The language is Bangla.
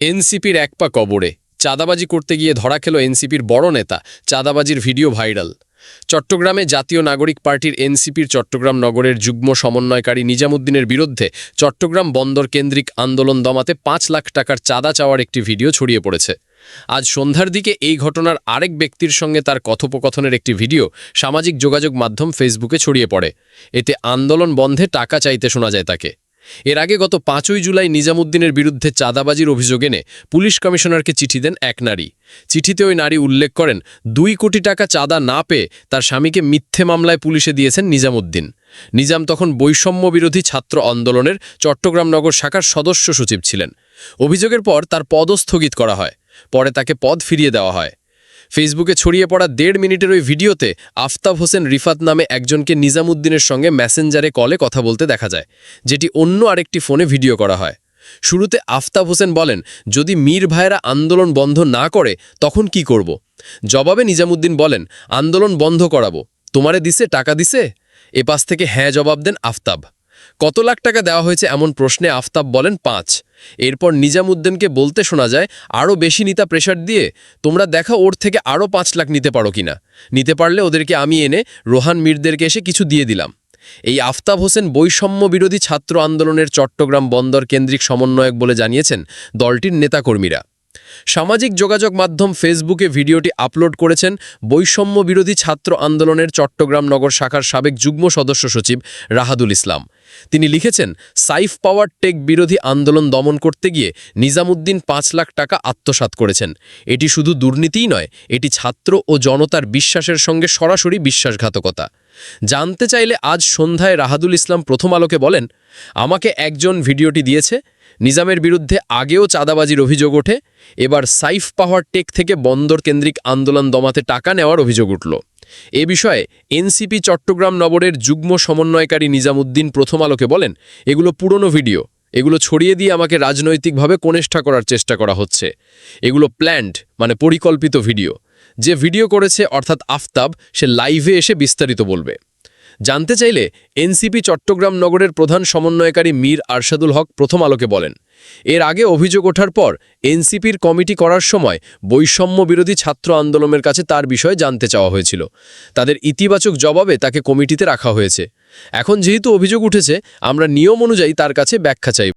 এনসিপির এক পা কবরে। চাঁদাবাজি করতে গিয়ে ধরা খেল এনসিপির বড় নেতা। চাঁদাবাজির ভিডিও ভাইরাল। চট্টগ্রামে জাতীয় নাগরিক পার্টির এনসিপির চট্টগ্রাম নগরের যুগ্ম সমন্বয়কারী নিজামুদ্দিনের বিরুদ্ধে চট্টগ্রাম বন্দর কেন্দ্রিক আন্দোলন দমাতে পাঁচ লাখ টাকার চাঁদা চাওয়ার একটি ভিডিও ছড়িয়ে পড়েছে। আজ সন্ধ্যার দিকে এই ঘটনার আরেক ব্যক্তির সঙ্গে তার কথোপকথনের একটি ভিডিও সামাজিক যোগাযোগ মাধ্যম ফেসবুকে ছড়িয়ে পড়ে। এতে আন্দোলন বন্ধে টাকা চাইতে শোনা যায় তাকে। এর আগে গত পাঁচই জুলাই নিজামুদ্দিনের বিরুদ্ধে চাঁদাবাজির অভিযোগ এনে পুলিশ কমিশনারকে চিঠি দেন এক নারী। চিঠিতে ওই নারী উল্লেখ করেন, দুই কোটি টাকা চাঁদা না পেয়ে তার স্বামীকে মিথ্যে মামলায় পুলিশে দিয়েছেন নিজামুদ্দিন। নিজাম তখন বৈষম্য বিরোধী ছাত্র আন্দোলনের চট্টগ্রাম নগর শাখার সদস্য সচিব ছিলেন। অভিযোগের পর তার পদও স্থগিত করা হয়। পরে তাকে পদ ফিরিয়ে দেওয়া হয়। ফেসবুকে ছড়িয়ে পড়া দেড় মিনিটের ওই ভিডিওতে আফতাব হোসেন রিফাত নামে একজনকে নিজামুদ্দিনের সঙ্গে মেসেঞ্জারে কলে কথা বলতে দেখা যায়, যেটি অন্য আরেকটি ফোনে ভিডিও করা হয়। শুরুতে আফতাব হোসেন বলেন, যদি মীর ভাইয়েরা আন্দোলন বন্ধ না করে, তখন কি করব? জবাবে নিজামুদ্দিন বলেন, আন্দোলন বন্ধ করাবো। তোমারে দিছে, টাকা দিছে? এপাশ থেকে হ্যাঁ জবাব দেন আফতাব। কত লাখ টাকা দেওয়া হয়েছে এমন প্রশ্নে আফতাব বলেন পাঁচ। এরপর নিজামুদ্দিনকে বলতে শোনা যায়, আরও বেশি নিতা প্রেশার দিয়ে তোমরা দেখা ওর থেকে আরও পাঁচ লাখ নিতে পারো কিনা। নিতে পারলে ওদেরকে আমি এনে রোহান মীরদেরকে এসে কিছু দিয়ে দিলাম। এই আফতাব হোসেন বৈষম্য বিরোধী ছাত্র আন্দোলনের চট্টগ্রাম বন্দর কেন্দ্রিক সমন্বয়ক বলে জানিয়েছেন দলটির নেতাকর্মীরা। সামাজিক যোগাযোগ মাধ্যম ফেসবুকে ভিডিওটি আপলোড করেছেন বৈষম্য বিরোধী ছাত্র আন্দোলনের চট্টগ্রাম নগর শাখার সাবেক যুগ্ম সদস্য সচিব রাহাদুল ইসলাম। তিনি লিখেছেন, সাইফ পাওয়ার টেক বিরোধী আন্দোলন দমন করতে গিয়ে নিজামুদ্দিন পাঁচ লাখ টাকা আত্মসাৎ করেছেন। এটি শুধু দুর্নীতিই নয়, এটি ছাত্র ও জনতার বিশ্বাসের সঙ্গে সরাসরি বিশ্বাসঘাতকতা। জানতে চাইলে আজ সন্ধ্যায় রাহাদুল ইসলাম প্রথম আলোকে বলেন, আমাকে একজন ভিডিওটি দিয়েছে নিজামের বিরুদ্ধে আগেও চাঁদাবাজির অভিযোগ ওঠে, এবার সাইফ পাওয়ার টেক থেকে বন্দর কেন্দ্রিক আন্দোলন দমাতে টাকা নেওয়ার অভিযোগ উঠল। এ বিষয়ে এনসিপি চট্টগ্রাম নগরের যুগ্ম সমন্বয়কারী নিজামুদ্দিন প্রথম আলোকে বলেন, এগুলো পুরনো ভিডিও। এগুলো ছড়িয়ে দিয়ে আমাকে রাজনৈতিকভাবে কোণেষ্ঠা করার চেষ্টা করা হচ্ছে। এগুলো প্ল্যান্ড মানে পরিকল্পিত ভিডিও। যে ভিডিও করেছে, অর্থাৎ আফতাব, সে লাইভে এসে বিস্তারিত বলবে। জানতে চাইলে এনসিপি চট্টগ্রাম নগরের প্রধান সমন্বয়কারী মীর আরশাদুল হক প্রথম আলোকে বলেন, এর আগে অভিযোগ ওঠার পর এনসিপির কমিটি করার সময় বৈষম্য বিরোধী ছাত্র আন্দোলনের কাছে তার বিষয়ে জানতে চাওয়া হয়েছিল। তাদের ইতিবাচক জবাবে তাকে কমিটিতে রাখা হয়েছে। এখন যেহেতু অভিযোগ উঠেছে, আমরা নিয়ম অনুযায়ী তার কাছে ব্যাখ্যা চাইব